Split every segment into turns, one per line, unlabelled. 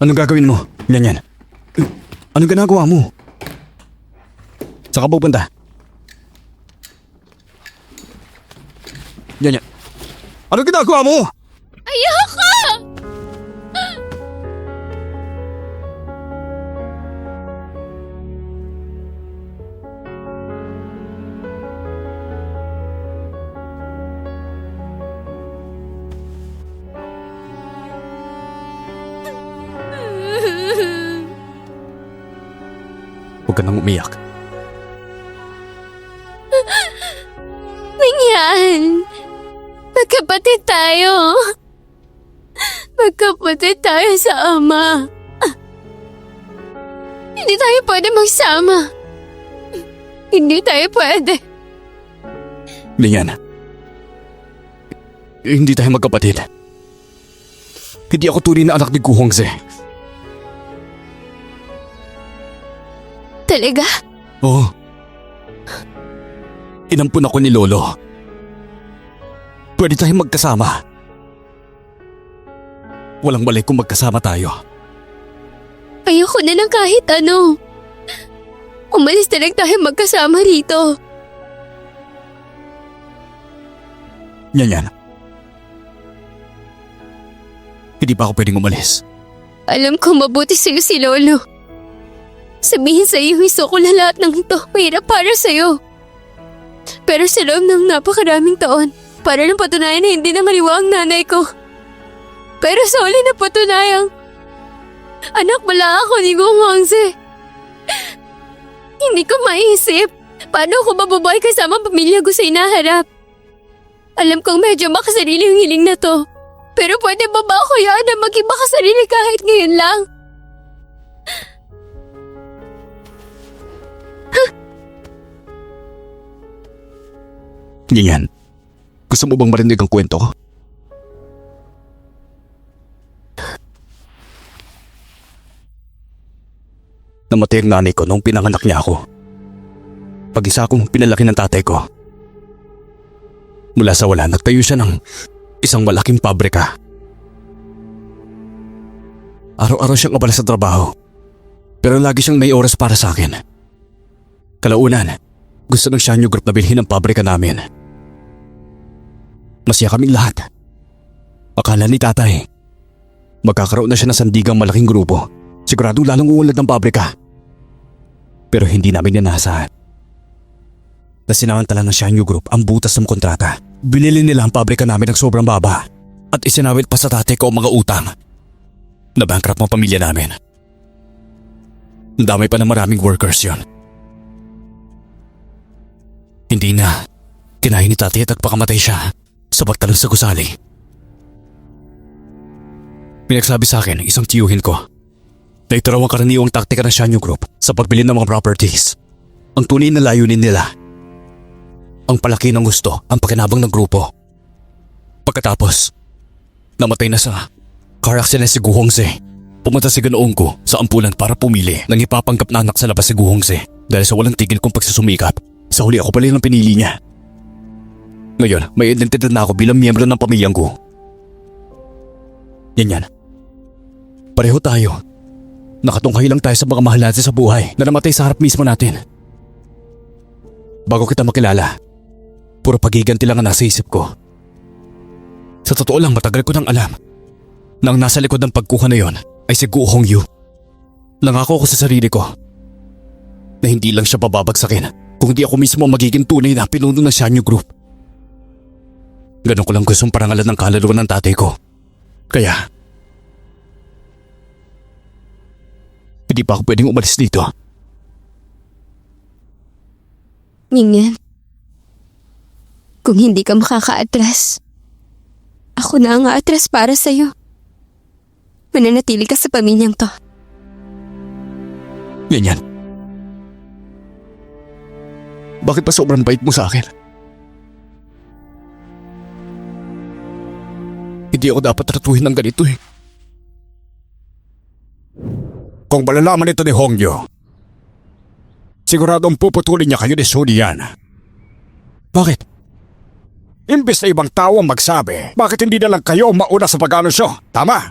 Anong gagawin mo? Yan yan. Anong ginagawa mo? Saan ka pupunta? Yan yan. Anong ginagawa mo? Ka nang umiyak.
Mingyan! Magkapatid tayo! Magkapatid tayo sa ama! Hindi tayo pwede magsama! Hindi tayo pwede!
Lian. Hindi tayo magkapatid. Hindi ako tunay na anak ni Guhongze.
Talaga?
Oo. Inampun ako ni Lolo. Pwede tayong magkasama. Walang balik kung magkasama tayo.
Ayoko na lang kahit ano. Umalis na lang tayo magkasama rito.
Yan yan. Hindi pa ako pwedeng umalis.
Alam ko mabuti sa'yo si Lolo. Sabihin sa'yo, gusto ko na lahat ng ito. Mahirap para sa'yo. Pero sa loob ng napakaraming taon, para lang patunayan na hindi nangaliwa ang nanay ko. Pero sa huli na patunayang, anak pala ako ni Gong Wangze. Hindi ko maisip, paano ako mabubuhay kasama ang pamilya ko sa inaharap. Alam kong medyo makasarili yung hiling na to. Pero pwede ba ba ako yan na maging makasarili kahit ngayon lang?
Yan Gusto mo bang marinig ang kwento? Namatay ang nanay ko nung pinanganak niya ako. Pag-isa akong pinalaki ng tatay ko. Mula sa wala, nagtayo siya ng isang malaking pabrika. Araw-araw siyang abala sa trabaho. Pero lagi siyang may oras para sa akin. Kalaunan, gusto ng Shanyo Group na bilhin ang pabrika namin. Masaya kaming lahat. Akala ni tatay, magkakaroon na siya ng sandigang malaking grupo. Sigurado lalong uunlad ng pabrika. Pero hindi namin inasahan. Na sinamantala ng Shanyo Group ang butas ng kontrata. Binili nila ang pabrika namin ng sobrang baba at isinawit pa sa tatay ko ang mga utang. Nabankrupt ang pamilya namin. Ang dami pa ng maraming workers yon. Hindi na. Kinain ni tatay at nagpakamatay siya sa pagtalon sa gusali. Pinagsabi sa akin isang tiyuhin ko na ito raw ang karaniwang taktika ng Shanyo Group sa pagbili ng mga properties. Ang tunay na layunin nila. Ang palaki ng gusto ang pakinabang ng grupo. Pagkatapos, namatay na sa car accident si Guhongse. Pumunta si ganoong ko sa ampulan para pumili ng ipapanggap na anak sa labas si Guhongse dahil sa walang tigil kong pagsusumikap. Sa huli ako pala yung pinili niya. Ngayon, may identidad na ako bilang miyembro ng pamilyang ko. Yan yan. Pareho tayo. Nakatungkay lang tayo sa mga mahal natin sa buhay na namatay sa harap mismo natin. Bago kita makilala, puro pagiganti lang ang nasa isip ko. Sa totoo lang matagal ko nang alam na ang nasa likod ng pagkuha na yon ay si Gu Hongyu. Nangako ko sa sarili ko na hindi lang siya bababagsakin kung di ako mismo magiging tunay na pinuno ng Shanyu Group. Ganon ko lang gustong parangalan ng kaluluwa ng tatay ko. Kaya, hindi pa ako pwedeng umalis dito.
Mingyan, kung hindi ka makaka-atras, ako na ang atras para sa'yo. Mananatili ka sa pamilyang to.
Ganyan. Bakit pa sobrang bait mo sa akin? Hindi ako dapat tratuhin ng ganito eh. Kung malalaman ito ni Hongyo, siguradong puputulin niya kayo ni Sunian. Bakit? Imbes na ibang tao ang magsabi, bakit hindi na lang kayo mauna sa pag-anunsyo? Tama?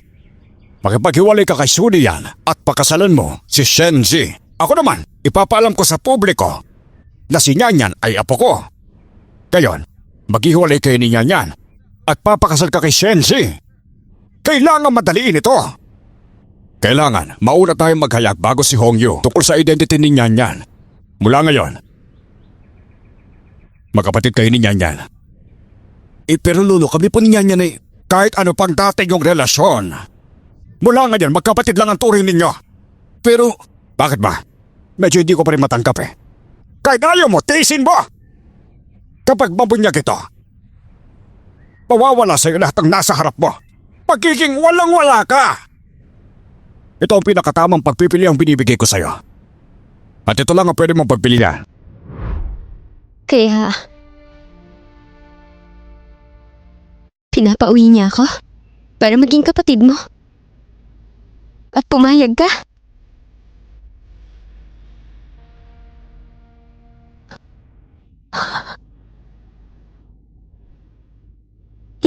Makipaghiwalay ka kay Sunian at pakasalan mo si Shenji. Ako naman, ipapaalam ko sa publiko na si Nyanyan ay apo ko. Gayon, maghiwalay kayo ni Nyanyan at papakasal ka kay Shenji. Kailangan madaliin ito. Kailangan mauna tayong maghayag bago si Hongyu tungkol sa identity ni Nyanyan. Mula ngayon, magkapatid kayo ni Nyanyan.
Eh pero lolo, kami po ni Nyanyan ay...
Kahit ano pang dati yung relasyon. Mula ngayon, magkapatid lang ang turing ninyo.
Pero...
Bakit ba? Medyo hindi ko pa rin matangkap eh. Kahit ayaw mo, tiisin mo! Kapag mabunyag ito, mawawala sa'yo lahat ng nasa harap mo. Pagiging walang-wala ka! Ito ang pinakatamang pagpipili ang binibigay ko sa'yo. At ito lang ang pwede mong pagpilian.
Kaya... Pinapauwi niya ako para maging kapatid mo. At pumayag ka.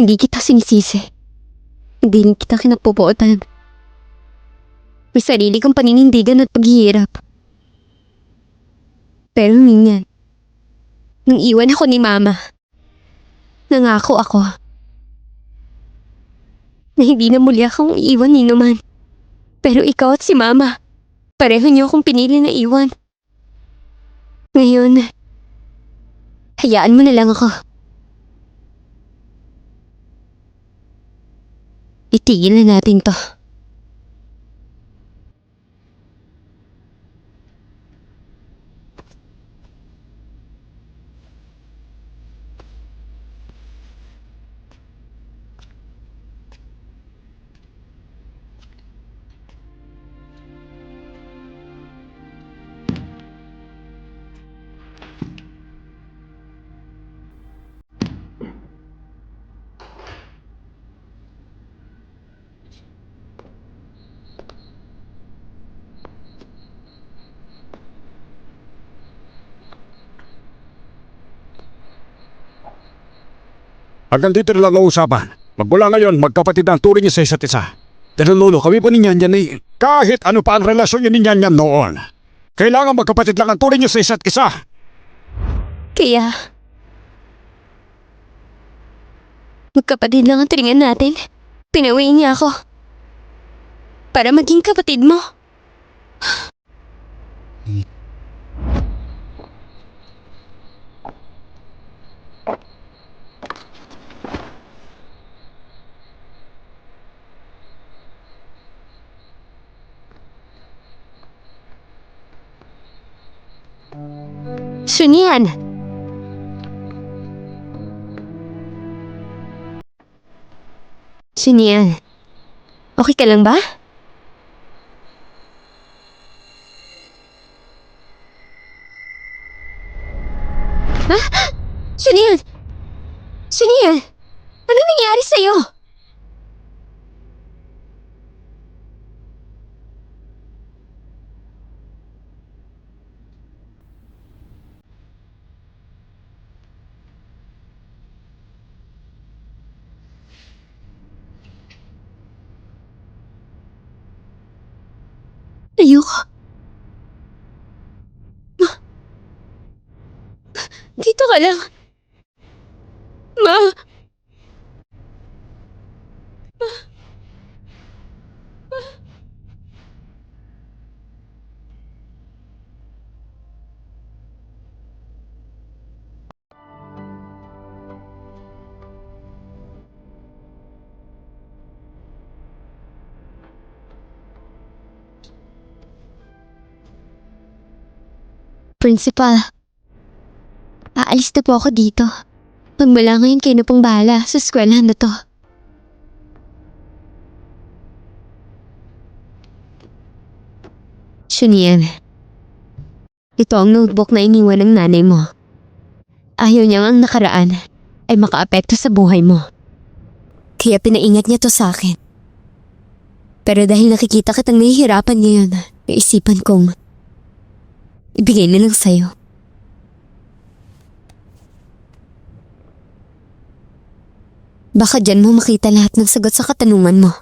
Hindi kita sinisisi. Hindi rin kita kinapupuotan. May sarili kang paninindigan at paghihirap. Pero minyan, nung iwan ako ni Mama, nangako ako na hindi na muli akong iwan ni Numan. Pero ikaw at si Mama, pareho niyo akong pinili na iwan. Ngayon, hayaan mo na lang ako. Itigil na natin to.
Hanggang dito lang ang usapan. Magmula ngayon, magkapatid ang turing niyo sa isa't isa.
Pero lolo, kami po ni Nyanyan ay...
Kahit ano pa ang relasyon niyo ni Nyanyan noon. Kailangan magkapatid lang ang turing niyo sa isa't isa.
Kaya... Magkapatid lang ang turingan natin. Pinawi niya ako. Para maging kapatid mo. Sunyan! Sunyan, okay ka lang ba? Ha? Sunyan! Sunyan! Ano nangyari sa'yo? Ayoko. Dito ka lang. Principal, aalis na po ako dito. Magmula ngayon kayo na pong bahala sa eskwelahan na to. Shunian, ito ang notebook na iniwan ng nanay mo. Ayaw niyang ang nakaraan ay makaapekto sa buhay mo. Kaya pinaingat niya to sa akin. Pero dahil nakikita kitang nahihirapan ngayon, naisipan kong ibigay na lang sa'yo. Baka dyan mo makita lahat ng sagot sa katanungan mo.